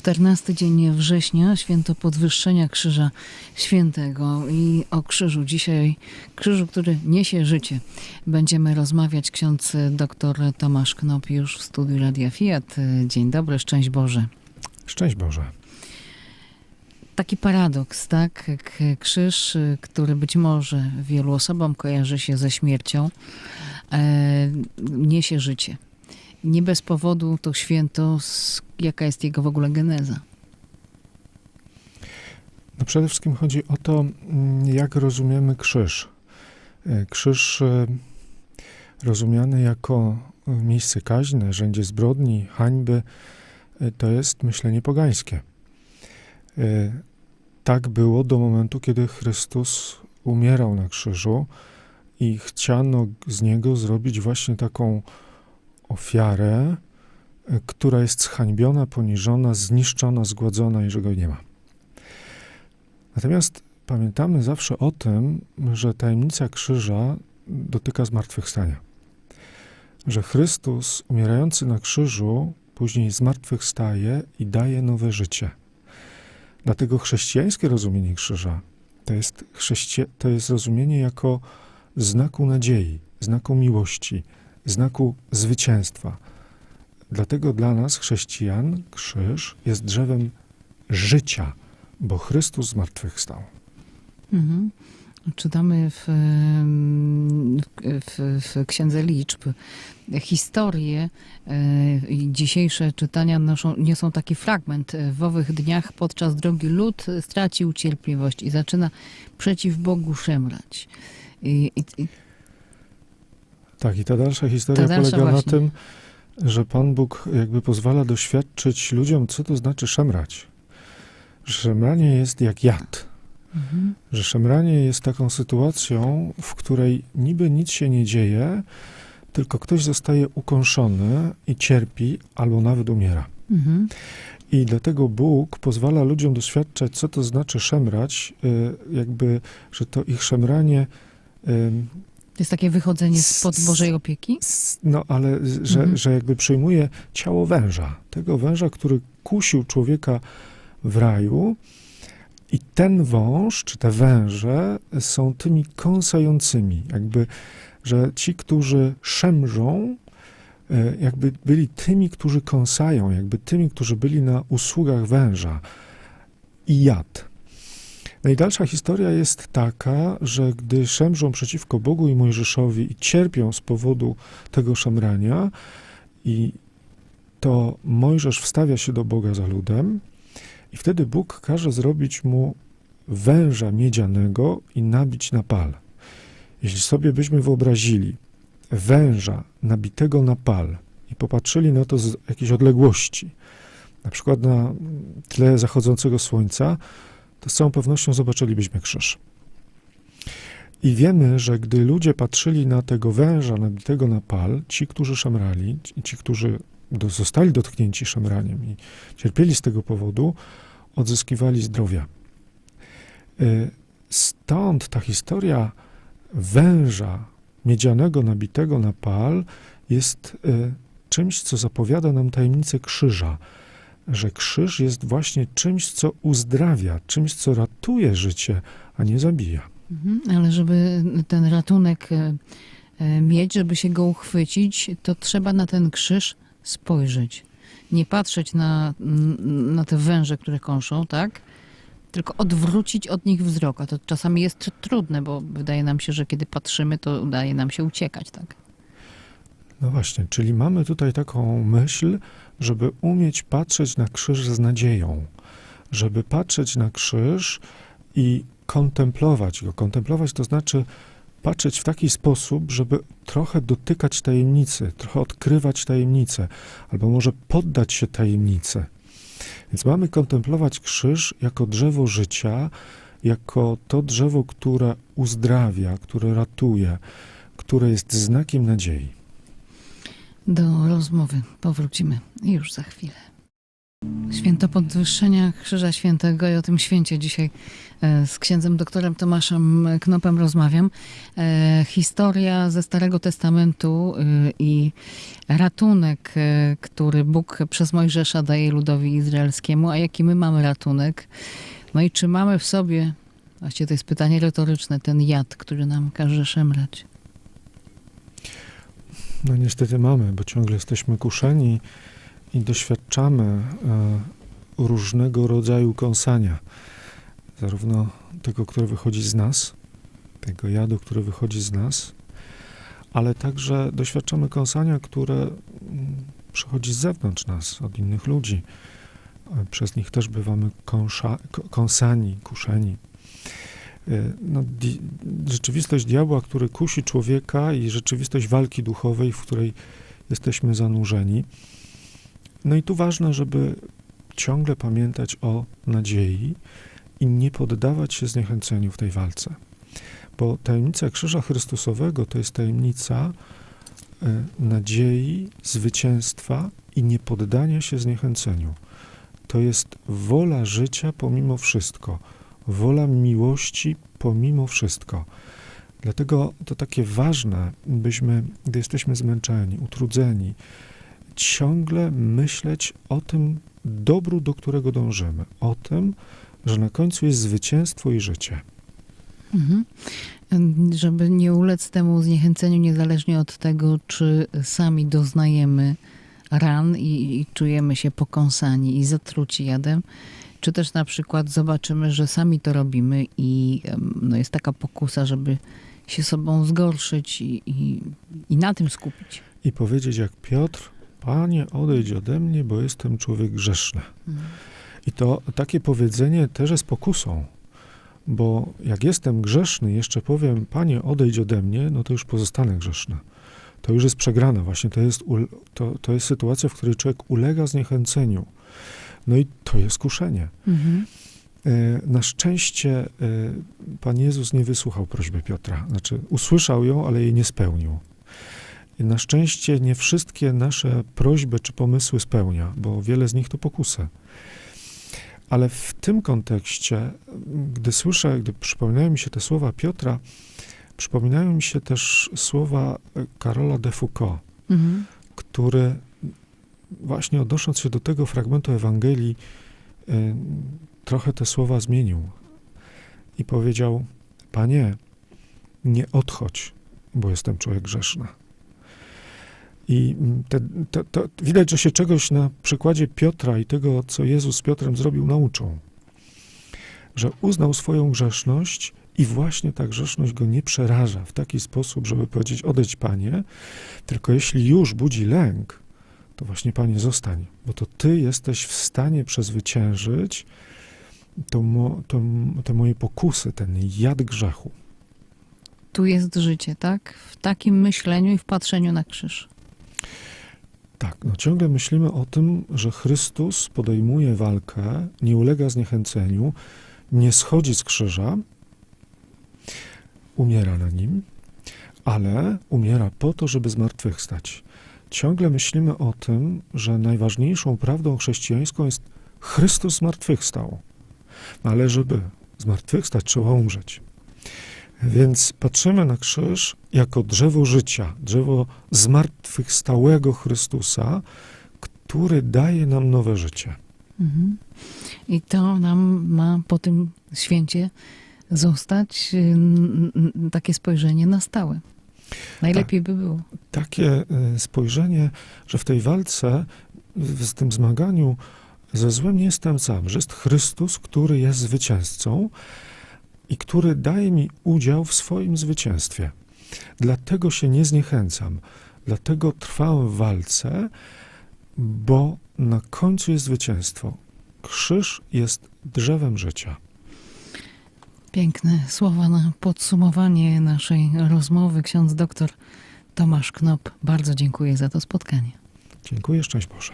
14 dzień września, święto podwyższenia Krzyża Świętego i o krzyżu dzisiaj, krzyżu, który niesie życie. Będziemy rozmawiać. Ksiądz dr Tomasz Knop już w studiu Radia Fiat. Dzień dobry, szczęść Boże. Szczęść Boże. Taki paradoks, tak? Krzyż, który być może wielu osobom kojarzy się ze śmiercią, e, niesie życie. Nie bez powodu to święto, jaka jest jego w ogóle geneza. No przede wszystkim chodzi o to, mm, jak rozumiemy krzyż. E, Krzyż e, rozumiany jako e, miejsce kaźni, narzędzie zbrodni, hańby, to jest myślenie pogańskie. Tak było do momentu, kiedy Chrystus umierał na krzyżu i chciano z niego zrobić właśnie taką ofiarę, e, która jest zhańbiona, poniżona, zniszczona, zgładzona i że go nie ma. Natomiast pamiętamy zawsze o tym, że tajemnica krzyża dotyka zmartwychwstania. Że Chrystus umierający na krzyżu później zmartwychwstaje i daje nowe życie. Dlatego chrześcijańskie rozumienie krzyża to jest, chrześci- to jest rozumienie jako znaku nadziei, znaku miłości, znaku zwycięstwa. Dlatego dla nas, chrześcijan, krzyż jest drzewem życia, bo Chrystus zmartwychwstał. Mhm. Czytamy w, w, w Księdze Liczb historie dzisiejsze czytania noszą, niosą taki fragment. W owych dniach podczas drogi lud stracił cierpliwość i zaczyna przeciw Bogu szemrać. I, i Tak, i ta dalsza historia Ta dalsza polega właśnie. na tym, że Pan Bóg jakby pozwala doświadczyć ludziom, co to znaczy szemrać. Szemranie jest jak jad. mhm. Że szemranie jest taką sytuacją, w której niby nic się nie dzieje, tylko ktoś zostaje ukąszony i cierpi, albo nawet umiera. Mhm. I dlatego Bóg pozwala ludziom doświadczać, co to znaczy szemrać, y, jakby, że to ich szemranie To jest takie wychodzenie spod Bożej opieki? No, ale że, Mhm. że jakby przyjmuje ciało węża. Tego węża, który kusił człowieka w raju. I ten wąż, czy te węże są tymi kąsającymi. Jakby, że ci, którzy szemrzą, e, jakby byli tymi, którzy kąsają, jakby tymi, którzy byli na usługach węża. I jad. No i dalsza historia jest taka, że gdy szemrzą przeciwko Bogu i Mojżeszowi i cierpią z powodu tego szemrania, i to Mojżesz wstawia się do Boga za ludem, i wtedy Bóg każe zrobić mu węża miedzianego i nabić na pal. Jeśli sobie byśmy wyobrazili węża nabitego na pal i popatrzyli na to z jakiejś odległości, na przykład na tle zachodzącego słońca, to z całą pewnością zobaczylibyśmy krzyż. I wiemy, że gdy ludzie patrzyli na tego węża nabitego na pal, ci, którzy szemrali, ci, którzy do, zostali dotknięci szemraniem i cierpieli z tego powodu, odzyskiwali zdrowia. Y, Stąd ta historia węża miedzianego nabitego na pal jest y, czymś, co zapowiada nam tajemnicę krzyża że krzyż jest właśnie czymś, co uzdrawia, czymś, co ratuje życie, a nie zabija. Mhm. Ale żeby ten ratunek e, e, mieć, żeby się go uchwycić, to trzeba na ten krzyż spojrzeć. Nie patrzeć na, na te węże, które kąszą, tak? Tylko odwrócić od nich wzrok. A to czasami jest tr- trudne, bo wydaje nam się, że kiedy patrzymy, to udaje nam się uciekać, tak? No właśnie, czyli mamy tutaj taką myśl, żeby umieć patrzeć na krzyż z nadzieją, żeby patrzeć na krzyż i kontemplować go. Kontemplować to znaczy patrzeć w taki sposób, żeby trochę dotykać tajemnicy, trochę odkrywać tajemnicę, albo może poddać się tajemnicy. Więc mamy kontemplować krzyż jako drzewo życia, jako to drzewo, które uzdrawia, które ratuje, które jest znakiem nadziei. Do rozmowy powrócimy już za chwilę. Święto podwyższenia Krzyża Świętego i o tym święcie dzisiaj e, z księdzem doktorem Tomaszem Knopem rozmawiam. E, Historia ze Starego Testamentu e, i ratunek, który Bóg przez Mojżesza daje ludowi izraelskiemu, a jaki my mamy ratunek. No i czy mamy w sobie, właściwie to jest pytanie retoryczne, ten jad, który nam każe szemrać. No niestety mamy, bo ciągle jesteśmy kuszeni i doświadczamy e, różnego rodzaju kąsania. Zarówno tego, które wychodzi z nas, tego jadu, który wychodzi z nas, ale także doświadczamy kąsania, które mm, przychodzi z zewnątrz nas, od innych ludzi. E, Przez nich też bywamy kąsza, kąsani, kuszeni. E, No, di, rzeczywistość diabła, który kusi człowieka i rzeczywistość walki duchowej, w której jesteśmy zanurzeni. No i tu ważne, żeby ciągle pamiętać o nadziei i nie poddawać się zniechęceniu w tej walce. Bo tajemnica Krzyża Chrystusowego to jest tajemnica e, nadziei, zwycięstwa i nie poddania się zniechęceniu. To jest wola życia pomimo wszystko, wola miłości pomimo wszystko. Dlatego to takie ważne, byśmy, gdy jesteśmy zmęczeni, utrudzeni, ciągle myśleć o tym dobru, do którego dążymy, o tym, że na końcu jest zwycięstwo i życie. Mhm. Żeby nie ulec temu zniechęceniu, niezależnie od tego, czy sami doznajemy ran i, i czujemy się pokąsani i zatruci jadem, czy też na przykład zobaczymy, że sami to robimy i no, jest taka pokusa, żeby się sobą zgorszyć i, i, i na tym skupić. I powiedzieć jak Piotr, Panie, odejdź ode mnie, bo jestem człowiek grzeszny. Mhm. I to takie powiedzenie też jest pokusą, bo jak jestem grzeszny, jeszcze powiem, Panie, odejdź ode mnie, no to już pozostanę grzeszny. To już jest przegrana, właśnie to jest, to, to jest sytuacja, w której człowiek ulega zniechęceniu. No i to jest kuszenie. Mhm. E, Na szczęście e, Pan Jezus nie wysłuchał prośby Piotra. Znaczy, usłyszał ją, ale jej nie spełnił. Na szczęście nie wszystkie nasze prośby czy pomysły spełnia, bo wiele z nich to pokusy. Ale w tym kontekście, gdy słyszę, gdy przypominają mi się te słowa Piotra, przypominają mi się też słowa e, Karola de Foucault, Mhm. który właśnie odnosząc się do tego fragmentu Ewangelii, y, trochę te słowa zmienił i powiedział: Panie, nie odchodź, bo jestem człowiek grzeszny. I te, to, to, widać, że się czegoś na przykładzie Piotra i tego, co Jezus z Piotrem zrobił, nauczą. Że uznał swoją grzeszność i właśnie ta grzeszność go nie przeraża w taki sposób, żeby powiedzieć: Odejdź, panie, tylko jeśli już budzi lęk, to właśnie Panie zostań, bo to Ty jesteś w stanie przezwyciężyć to, to, te moje pokusy, ten jad grzechu. Tu jest życie, tak? W takim myśleniu i w patrzeniu na krzyż. Tak, no ciągle myślimy o tym, że Chrystus podejmuje walkę, nie ulega zniechęceniu, nie schodzi z krzyża, umiera na nim, ale umiera po to, żeby zmartwychwstać. Ciągle myślimy o tym, że najważniejszą prawdą chrześcijańską jest Chrystus zmartwychwstał. Ale żeby zmartwychwstać, trzeba umrzeć. Więc patrzymy na krzyż jako drzewo życia, drzewo zmartwychwstałego Chrystusa, który daje nam nowe życie. Mhm. I to nam ma po tym święcie zostać y, takie spojrzenie na stałe. Najlepiej by było. Takie y, spojrzenie, że w tej walce, w tym zmaganiu ze złem nie jestem sam, że jest Chrystus, który jest zwycięzcą i który daje mi udział w swoim zwycięstwie. Dlatego się nie zniechęcam, dlatego trwam w walce, bo na końcu jest zwycięstwo. Krzyż jest drzewem życia. Piękne słowa na podsumowanie naszej rozmowy. Ksiądz doktor Tomasz Knop, bardzo dziękuję za to spotkanie. Dziękuję, szczęść Boże.